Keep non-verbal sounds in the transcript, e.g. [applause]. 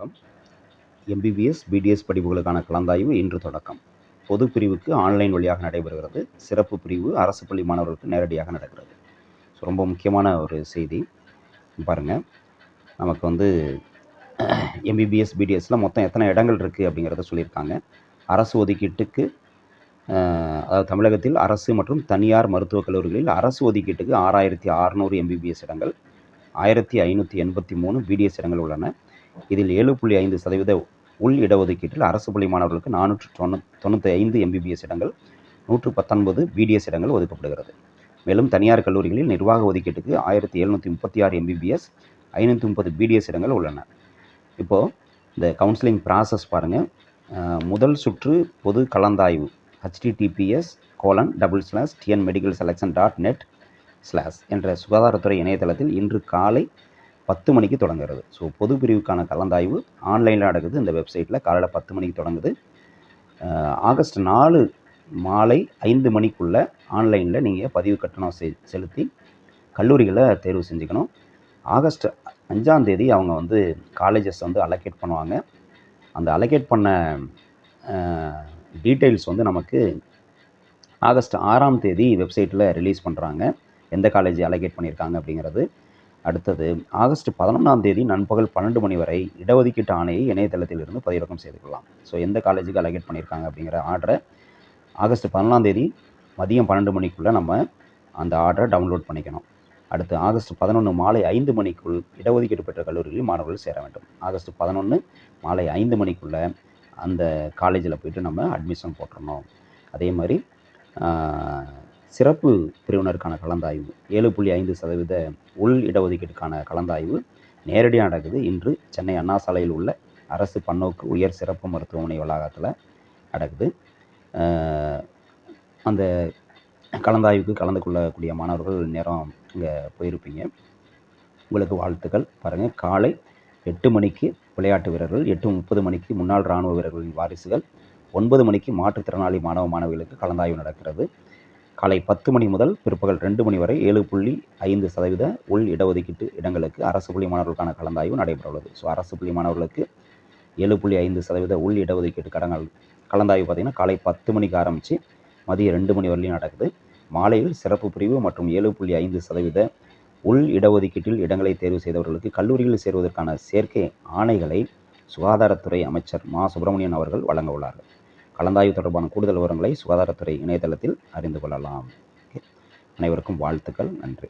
வணக்கம். MBBS BDS படிப்புகளுக்கான கலந்தாய்வு இன்று தொடக்கம். பொது பிரிவுக்கு ஆன்லைன் வழியாக நடைபெறுகிறது. சிறப்பு பிரிவு அரசு பள்ளி மாணவர்களுக்கு நேரடியாக நடக்கிறது. ஸோ ரொம்ப முக்கியமான ஒரு செய்தி. பாருங்கள் நமக்கு வந்து [clears throat] எம்பிபிஎஸ் பிடிஎஸ்சில் மொத்தம் எத்தனை இடங்கள் இருக்குது அப்படிங்கிறத சொல்லியிருக்காங்க. அரசு ஒதுக்கீட்டுக்கு அதாவது தமிழகத்தில் அரசு மற்றும் தனியார் மருத்துவக் கல்லூரிகளில் அரசு ஒதுக்கீட்டுக்கு ஆறாயிரத்தி அறநூறு எம்பிபிஎஸ் இடங்கள் ஆயிரத்தி ஐநூற்றி எண்பத்தி மூணு பிடிஎஸ் இடங்கள் உள்ளன. இதில் ஏழு புள்ளி ஐந்து சதவீத உள் இடஒதுக்கீட்டில் அரசு பள்ளி மாணவர்களுக்கு நானூற்று தொண்ணூ தொண்ணூற்றி ஐந்து எம்பிபிஎஸ் இடங்கள் நூற்று பத்தொன்பது பிடிஎஸ் இடங்கள் ஒதுக்கப்படுகிறது. மேலும் தனியார் கல்லூரிகளில் நிர்வாக ஒதுக்கீட்டுக்கு ஆயிரத்தி எழுநூற்றி முப்பத்தி ஆறு எம்பிபிஎஸ் ஐநூற்றி முப்பது பிடிஎஸ் இடங்கள் உள்ளன. இப்போது இந்த கவுன்சிலிங் ப்ராசஸ் பாருங்கள் முதல் சுற்று பொது கலந்தாய்வு HTTPS colon double slash TN medical selection dot net slash என்ற சுகாதாரத்துறை இணையதளத்தில் இன்று காலை பத்து மணிக்கு தொடங்குறது. ஸோ பொது பிரிவுக்கான கலந்தாய்வு ஆன்லைனில் நடக்குது. இந்த வெப்சைட்டில் காலையில் பத்து மணிக்கு தொடங்குது. ஆகஸ்ட் நாலு மாலை ஐந்து மணிக்குள்ளே ஆன்லைனில் நீங்கள் பதிவு கட்டணம் செ செலுத்தி கல்லூரிகளை தேர்வு செஞ்சுக்கணும். ஆகஸ்ட் அஞ்சாம் தேதி அவங்க வந்து காலேஜஸ் வந்து அலோகேட் பண்ணுவாங்க. அந்த அலோகேட் பண்ண டீட்டெயில்ஸ் வந்து நமக்கு ஆகஸ்ட் ஆறாம் தேதி வெப்சைட்டில் ரிலீஸ் பண்ணுறாங்க எந்த காலேஜ் அலோகேட் பண்ணியிருக்காங்க அப்படிங்கிறது. அடுத்தது ஆகஸ்ட் பதினொன்றாம் தேதி நண்பகல் பன்னெண்டு மணி வரை இடஒதுக்கீட்டு ஆணையை இணையதளத்திலிருந்து பதிவிறக்கம் செய்து கொள்ளலாம் ஸோ எந்த காலேஜுக்கு அலகேட் பண்ணியிருக்காங்க அப்படிங்கிற ஆர்டரை ஆகஸ்ட் பதினொன்றாம் தேதி மதியம் பன்னெண்டு மணிக்குள்ளே நம்ம அந்த ஆர்டரை டவுன்லோட் பண்ணிக்கணும். அடுத்து ஆகஸ்ட் பதினொன்று மாலை ஐந்து மணிக்குள் இடஒதுக்கீடு பெற்ற கல்லூரிகளில் மாணவர்கள் சேர வேண்டும். ஆகஸ்ட் பதினொன்று மாலை ஐந்து மணிக்குள்ளே அந்த காலேஜில் போயிட்டு நம்ம அட்மிஷன் போட்டுறணும். அதே மாதிரி சிறப்பு பிரிவினருக்கான கலந்தாய்வு. ஏழு புள்ளி ஐந்து சதவீத உள் இடஒதுக்கீட்டுக்கான கலந்தாய்வு நேரடியாக நடக்குது. இன்று சென்னை அண்ணா சாலையில் உள்ள அரசு பன்னோக்கு உயர் சிறப்பு மருத்துவமனை வளாகத்தில் நடக்குது. அந்த கலந்தாய்வுக்கு கலந்து கொள்ளக்கூடிய மாணவர்கள் நேரம் இங்கே போயிருப்பீங்க. உங்களுக்கு வாழ்த்துக்கள் பாருங்கள் காலை எட்டு மணிக்கு விளையாட்டு வீரர்கள் எட்டு முப்பது மணிக்கு முன்னாள் இராணுவ வீரர்களின் வாரிசுகள் ஒன்பது மணிக்கு மாற்றுத்திறனாளி மாணவ மாணவிகளுக்கு கலந்தாய்வு நடக்கிறது. காலை பத்து மணி முதல் பிற்பகல் ரெண்டு மணி வரை ஏழு புள்ளி ஐந்து சதவீத உள் இடஒதுக்கீட்டு இடங்களுக்கு அரசு பள்ளி மாணவர்களுக்கான கலந்தாய்வு நடைபெற உள்ளது ஸோ அரசு பள்ளி மாணவர்களுக்கு ஏழு புள்ளி ஐந்து சதவீத உள் இடஒதுக்கீட்டு கடங்கள் கலந்தாய்வு பார்த்திங்கன்னா காலை பத்து மணிக்கு ஆரம்பித்து மதியம் ரெண்டு மணி வரலையும் நடக்குது. மாலையில் சிறப்பு பிரிவு மற்றும் ஏழு புள்ளி ஐந்து சதவீத உள் இடஒதுக்கீட்டில் இடங்களை தேர்வு செய்தவர்களுக்கு கல்லூரிகளில் சேருவதற்கான சேர்க்கை ஆணைகளை சுகாதாரத்துறை அமைச்சர் மா. சுப்பிரமணியன் அவர்கள் வழங்க உள்ளார்கள். கலந்தாய்வு தொடர்பான கூடுதல் விவரங்களை சுகாதாரத்துறை இணையதளத்தில் அறிந்து கொள்ளலாம். அனைவருக்கும் வாழ்த்துக்கள். நன்றி.